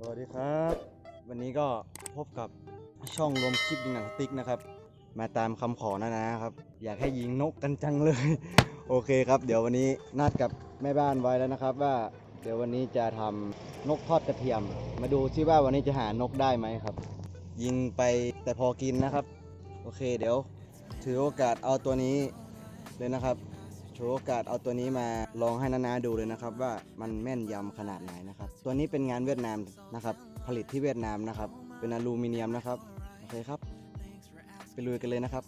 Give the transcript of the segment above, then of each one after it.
สวัสดีครับ วันนี้ก็พบกับช่องรวมคลิปยิงหนังสติ๊กนะครับ มาตามคำขอนะนะครับ อยากให้ยิงนกกันจังเลย โอเคครับ เดี๋ยววันนี้นัดกับแม่บ้านไว้แล้วนะครับ ว่าเดี๋ยววันนี้จะทำนกทอดกระเทียม มาดูซิว่าวันนี้จะหานกได้ไหมครับ ยิงไปแต่พอกินนะครับ โอเคเดี๋ยวถือโอกาสเอาตัวนี้เลยนะครับ ถือโอกาสเอาตัวนี้มาลองให้นานาดูเลยนะครับ ว่ามันแม่นยำขนาดไหนนะครับ ตัวนี้เป็นงานเวียดนามนะครับ ผลิตที่เวียดนามนะครับ เป็นอลูมิเนียมนะครับ โอเคครับ ไปลุยกันเลยนะครับ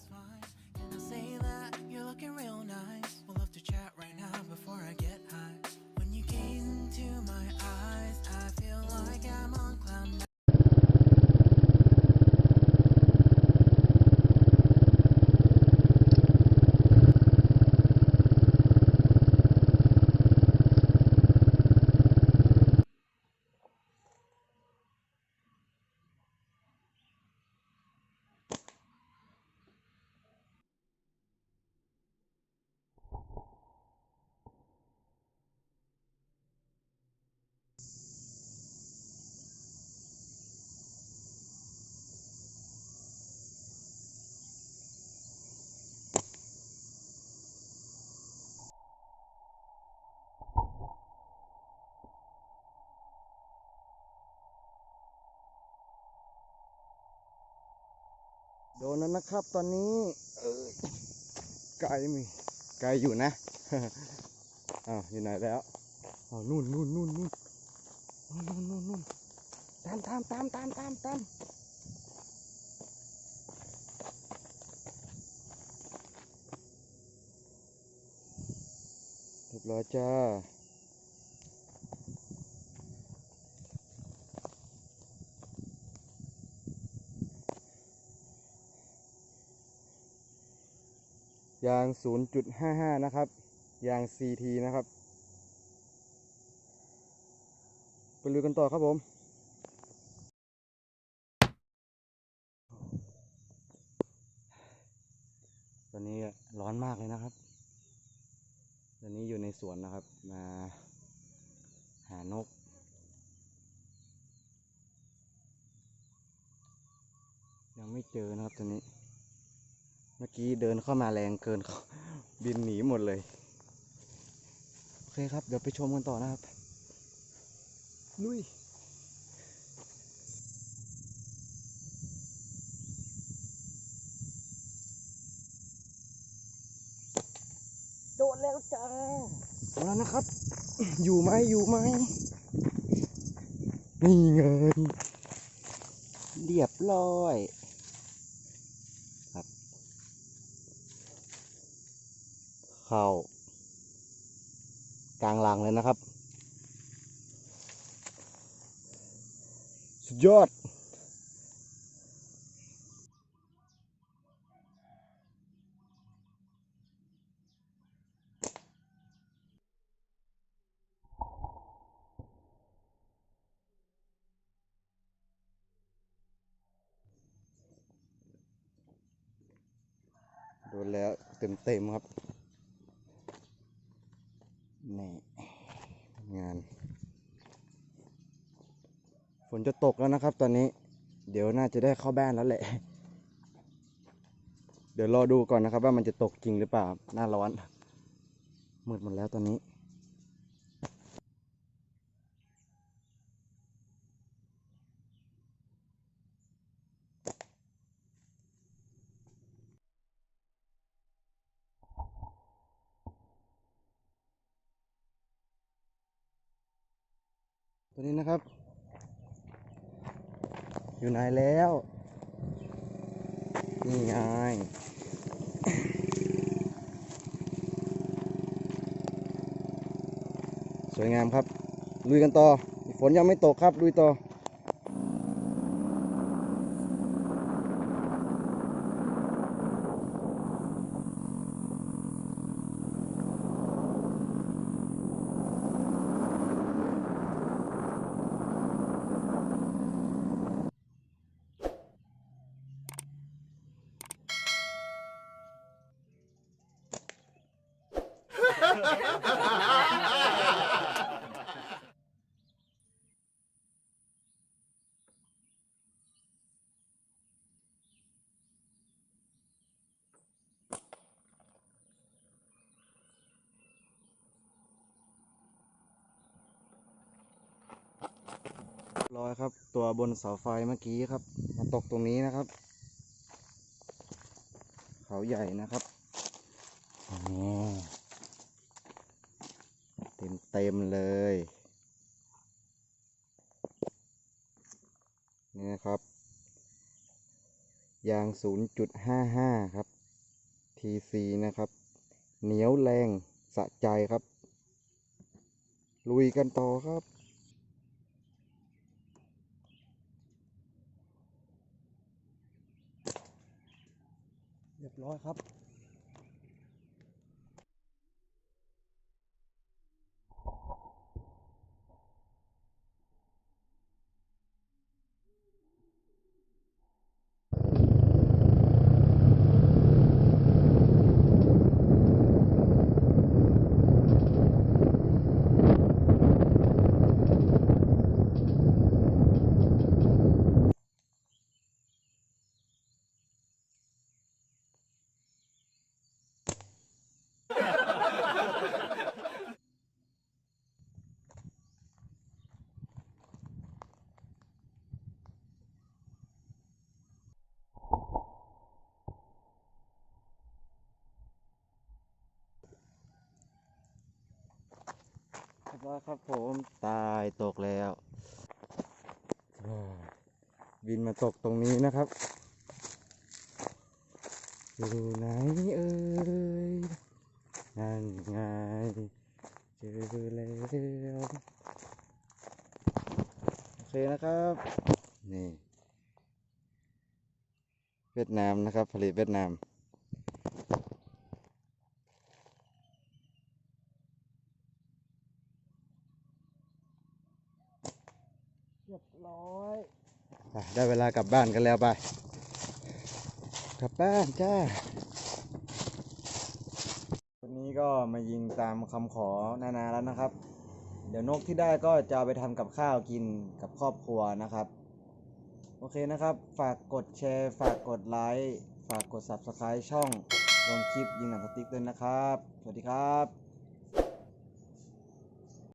โดนแล้วนะครับตอนนี้เอ้ยไกลมีไกลอยู่นะอ้าวอยู่ไหนแล้วอ้าวนู่นนู่นนู่นนู่นนู่นนู่นนู่นตามตามตามตามตามตามเรียบร้อยจ้า ยาง 0.55 นะครับ ยาง CT นะครับ ไปลุยกันต่อครับผม ตอนนี้ร้อนมากเลยนะครับ ตอนนี้อยู่ในสวนนะครับ มาหานก ยังไม่เจอนะครับตอนนี้ เมื่อกี้เดินเข้ามาแรงเกินเขาบินหนีหมดเลย โอเคครับ เดี๋ยวไปชมกันต่อนะครับ ลุยโดดแล้วจ้าเอาแล้วนะครับ อยู่ไหมอยู่ไหมนี่ไงเรียบร้อย เข้ากลางหลังเลยนะครับ สุดยอดโดนแล้วเต็มๆครับ นี่งาน ฝนจะตกแล้วนะครับตอนนี้ เดี๋ยวน่าจะได้เข้าบ้านแล้วแหละ เดี๋ยวรอดูก่อนนะครับว่ามันจะตกจริงหรือเปล่า หน้าร้อน มืดหมดแล้วตอนนี้ ตัวนี้นะครับ อยู่ไหนแล้ว นี่ไงสวยงามครับลุยกันต่อฝนยังไม่ตกครับลุยต่อ ลอยครับ ตัวบนเสาไฟเมื่อกี้ครับมาตกตรงนี้นะครับ เขาใหญ่นะครับนี่ เต็มเต็มเลย นี่นะครับ ยาง 0.55 ครับ TC นะครับ เหนียวแรงสะใจครับ ลุยกันต่อครับเรียบร้อยครับ บร้อยครับผมตายตกแล้วบินมาตกตรงนี้นะครับอยู่ไหนเอ่ยนั่นไงเจอแล้วโอเคนะครับ นี่ เวียดนามนะครับ ผลิตเวียดนาม เรียบร้อยได้เวลากลับบ้านกันแล้วไป กลับบ้านจ้า วันนี้ก็มายิงตามคำขอนานาแล้วนะครับ เดี๋ยวนกที่ได้ก็จะไปทำกับข้าวกินกับครอบครัวนะครับ โอเคนะครับ ฝากกดแชร์ ฝากกดไลค์ ฝากกด Subscribe ช่องลงคลิปยิงหนังสติ๊กด้วยนะครับ สวัสดีครับ